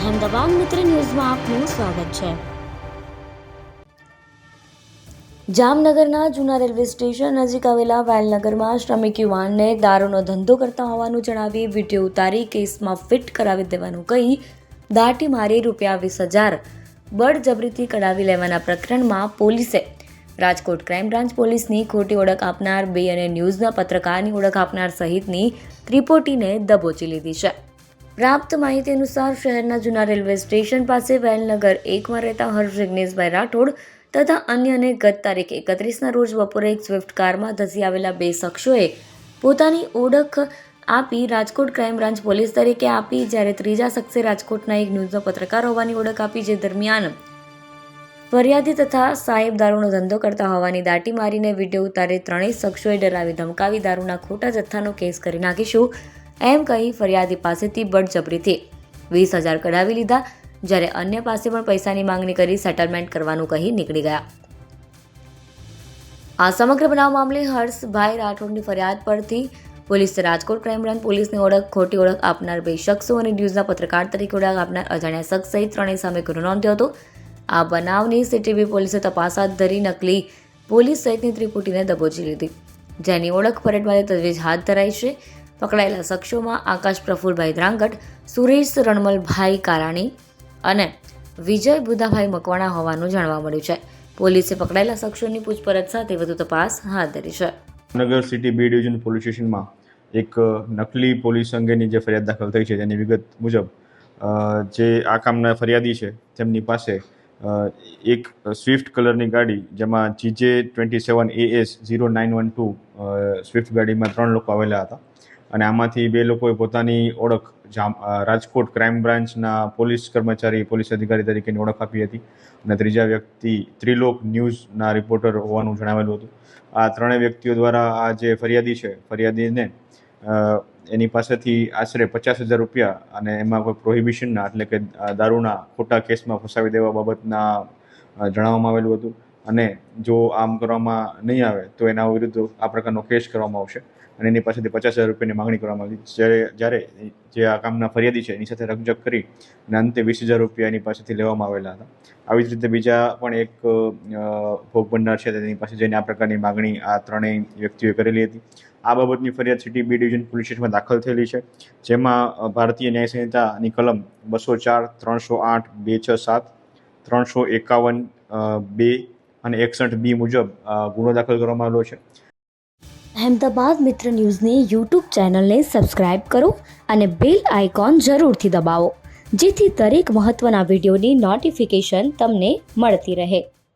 અહેમદાબાદ મિત્ર ન્યૂઝમાં આપનું સ્વાગત છે. જામનગરના જૂના રેલવે સ્ટેશન નજીક આવેલા વાયલનગરમાં શ્રમિક યુવાનને દારૂનો ધંધો કરતા હોવાનું જણાવી વીડિયો ઉતારી કેસમાં ફિટ કરાવી દેવાનું કહી દાટી મારી રૂપિયા વીસ હજાર બળજબરીથી કઢાવી લેવાના પ્રકરણમાં પોલીસે રાજકોટ ક્રાઇમ બ્રાન્ચ પોલીસની ખોટી ઓળખ આપનાર બે અને ન્યૂઝના પત્રકારની ઓળખ આપનાર સહિતની ત્રિપોટીને દબોચી લીધી છે. પ્રાપ્ત માહિતી અનુસાર શહેરના જૂના રેલવે સ્ટેશન પાસે વેલનગર એકમાં રહેતા હર્ષ જિગ્નેશભાઈ રાઠોડ તથા અન્યને ગત તારીખ એકત્રીસના રોજ બપોરે એક સ્વિફ્ટ કારમાં ધસી આવેલા બે શખ્સોએ પોતાની ઓળખ આપી રાજકોટ ક્રાઇમ બ્રાન્ચ પોલીસ તરીકે આપી, જ્યારે ત્રીજા શખ્સે રાજકોટના એક ન્યૂઝનો પત્રકાર હોવાની ઓળખ આપી, જે દરમિયાન ફરિયાદી તથા સાહેબ દારૂનો ધંધો કરતા હોવાની દાટી મારીને વીડિયો ઉતારે ત્રણેય શખ્સોએ ડરાવી ધમકાવી, દારૂના ખોટા જથ્થાનો કેસ કરી નાખીશું. એમ કહી ફરિયાદી પાસેથી બળજબરીથી વીસ હજાર કઢાવી લીધા, જ્યારે અન્ય પાસે પણ પૈસાની માંગણી કરી સેટલમેન્ટ કરવાનું કહી નીકળી ગયા. આ સમગ્ર બનાવ મામલે હર્ષભાઈ રાઠોડની ફરિયાદ પરથી પોલીસે રાજકોટ ક્રાઇમ બ્રાન્ચ પોલીસની ઓળખ, ખોટી ઓળખ આપનાર બે શખ્સો અને ન્યૂઝના પત્રકાર તરીકે ઓળખ આપનાર અજાણ્યા શખ્સ સહિત ત્રણેય સામે ગુનો નોંધ્યો હતો. આ બનાવની સીટીવી પોલીસે તપાસ હાથ ધરી નકલી પોલીસ સહિતની ત્રિપુટીને દબોચી લીધી. જેની ઓળખ પરેડ માટે તજવીજ હાથ ધરાઈ છે. પકડાયેલા શખ્સોમાં આકાશ પ્રફુલભાઈ દ્રાંગટ સુરેશ રણમલભાઈ કારાણી અને વિજય બુધાભાઈ મકવાણા હોવાનું જાણવા મળ્યું છે. પોલીસે પકડાયેલા શખ્સોની પૂછપરછ સાથે વધુ તપાસ હાથ ધરી છે. નગર સિટી બી ડિવિઝન પોલીસ સ્ટેશનમાં એક નકલી પોલીસ અંગેની જે ફરિયાદ દાખલ થઈ છે તેની વિગત મુજબ જે આ કામના ફરિયાદી છે તેમની પાસે એક સ્વિફ્ટ કલરની ગાડી જેમાં GJ twenty seven AS zero nine one two Swift ગાડીમાં ત્રણ લોકો આવેલા હતા. અને આમાંથી બે લોકોએ પોતાની ઓળખ રાજકોટ ક્રાઇમ બ્રાન્ચના પોલીસ કર્મચારી, પોલીસ અધિકારી તરીકેની ઓળખ આપી હતી. અને ત્રીજા વ્યક્તિ ત્રિલોક ન્યૂઝના રિપોર્ટર હોવાનું જણાવેલું હતું. આ ત્રણેય વ્યક્તિઓ દ્વારા આ જે ફરિયાદી છે, ફરિયાદીને એની પાસેથી આશરે પચાસ હજાર રૂપિયા અને એમાં કોઈ પ્રોહિબિશનના એટલે કે દારૂના ખોટા કેસમાં ફસાવી દેવા બાબતના જણાવવામાં આવેલું હતું. અને જો આમ કરવામાં નહીં આવે, તો એના વિરુદ્ધ આ પ્રકારનો કેસ કરવામાં આવશે. અને એની પાસેથી પચાસ હજાર રૂપિયાની માંગણી કરવામાં આવી. જ્યારે જ્યારે જે આ કામના ફરિયાદી છે, એની સાથે રકજક કરી અને અંતે વીસ હજાર રૂપિયા એની પાસેથી લેવામાં આવેલા હતા. આવી જ રીતે બીજા પણ એક ભોગ બનનાર છે, તેની પાસે જઈને આ પ્રકારની માગણી આ ત્રણેય વ્યક્તિઓએ કરેલી હતી. આ બાબતની ફરિયાદ સિટી બી ડિવિઝન પોલીસ સ્ટેશનમાં દાખલ થયેલી છે. જેમાં ભારતીય ન્યાય સંહિતાની કલમ બસો ચાર, ત્રણસો આઠ, બે છ સાત, ત્રણસો એકાવન બે અને એકસઠ બી મુજબ ગુનો દાખલ કરવામાં આવેલો છે. અહેમદાબાદ મિત્ર ન્યૂઝની યુટ્યુબ ચેનલને સબસ્ક્રાઇબ કરો અને બેલ આઇકોન જરૂરથી દબાવો, જેથી દરેક મહત્ત્વના વિડીયોની નોટિફિકેશન તમને મળતી રહે.